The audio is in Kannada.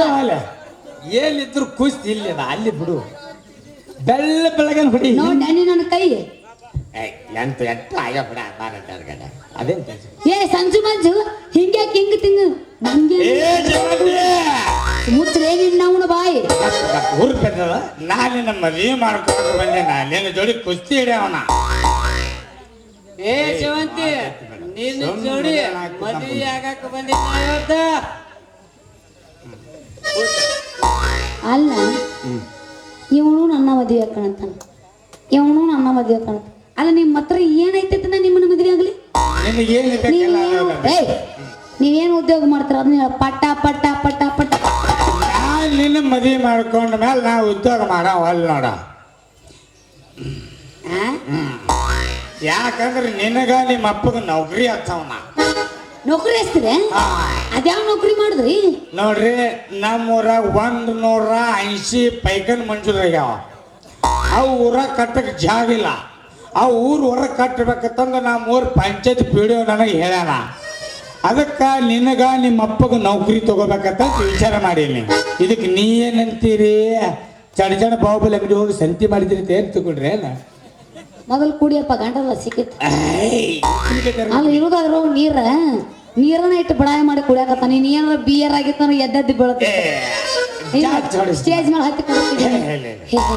ಬಿಡು ಅಲ್ಲ ಎಲ್ಲಿದ್ರು ಕುಸ್ತಿ ಇಲ್ಲಿ ಅಲ್ಲಿ ಬಿಡು ಬೆಳ್ಳ ಬೆಳಗನ್ ಬಿಡಿ ನೋಡಿ ಡ್ಯಾನಿ ನನ್ನ ಕೈ ಎಂತ ಎಂತ ಎಂಟು ಆಗ ಬಿಡ ಮಾರಾಟ ಅದೇನ್? ಏ ಸಂಜು ಮಂಜು ಹಿಂಗ್ಯಾಕ್ ಹಿಂಗ ತಿಂಗ ನಂಗೆ! ಮುಚ್ಚ್ರೆ ನಿನ್ನ ಅವನ ಬಾಯಿ ಊರ್ ಪೆದ್ದದ ನಾನು ನಿನ್ನ ಮದುವೆ ಮಾಡ್ಕೊಂಡು ಬಂದೆ ನಾ ನಿನ್ನ ಜೋಡಿ ಕುಸ್ತಿ ಹಿಡಿಯವನ ಏ ಶಿವಂತಿ ನಿನ್ನ ಜೋಡಿ ಮದುವೆ ಆಗಕ್ಕೆ ಬಂದಿದ್ದ ಅಲ್ಲ. ಇವನು ನನ್ನ ಮದುವೆ ಕಾಣತಾನ ಇವನು ನನ್ನ ಮದುವೆ ಕಾಣತ ಅಲ್ಲ ನಿಮ್ಮ ಹತ್ರ ಏನೈತೆ ನಿಮ್ಮನ್ನ ಮದುವೆ ಆಗ್ಲಿ? ನೀವೇನು ಉದ್ಯೋಗ ಮಾಡ್ತೀರ? ಅದನ್ನ ಹೇಳ. ಪಟ್ಟ ಪಟ್ಟ ಪಟ್ಟ ಪಟ್ಟ ನಾನು ನಿನ್ನ ಮದುವೆ ಮಾಡ್ಕೊಂಡ ಮೇಲೆ ನಾ ಉದ್ಯೋಗ ಮಾಡವ ಅಲ್ಲಿ ನೋಡ? ಯಾಕಂದ್ರೆ ನಿನಗ ನಿಮ್ಮ ಅಪ್ಪಗ ನೌಕರಿ ಹತ್ತವನ ನೌಕರಿ ಹಚ್ತೀರ ಅದ್ಯಾವ ನೌಕರಿ ಮಾಡಿದ್ರಿ? ನೋಡ್ರಿ ನಮ್ಮೂರಾಗ ಒಂದ್ ನೂರ ಐಸಿ ಪೈಕನ್ ಮಂಜೂರಾಗ್ಯಾವ ಅವು ಊರಾಗ ಕಟ್ಟಕ್ಕೆ ಜಾಗ ಇಲ್ಲ. ಆ ಊರು ಹೊರಗೆ ಕಟ್ಟಬೇಕಂತಂದ್ರೆ ನಮ್ಮ ಊರು ಪಂಚಾಯತ್ ಪಿ ಡಿ ನನಗೆ ಹೇಳ್ಯಾನ. ಅದಕ್ಕೆ ನಿನಗ ನಿಮ್ಮ ಅಪ್ಪಗೆ ನೌಕರಿ ತಗೋಬೇಕಂತ ವಿಚಾರ ಮಾಡೀನಿ. ಇದಕ್ಕೆ ನೀ ಏನಂತೀರಿ ಚಡ ಜನ ಬಾಹುಬಲಿ ಅಂಗಡಿ ಹೋಗಿ ಸಂತಿ ಮಾಡಿದ್ರಿ ಅಂತ ಏನು? ತಗೊಂಡ್ರಿ ಮೊದಲು ಕುಡಿಯಪ್ಪ ಗಂಟಲ್ಲ ಸಿಕ್ಕಿತ್ತು ಅಲ್ಲಿ ಇರೋದಾದ್ರು ನೀರ. ನೀರನ್ನ ಇಟ್ಟು ಬಡಾಯ ಮಾಡಿ ಕುಡಿಯಾಕತ್ತ ನೀನ್ ಏನಾರ ಬಿಯರ್ ಆಗಿತ್ತ ಎದ್ದೆದ್ದು ಬೀಳತ್ತೆ. ಸ್ಟೇಜ್ ಮೇಲೆ ಹತ್ತಿ ಇಲ್ಲ.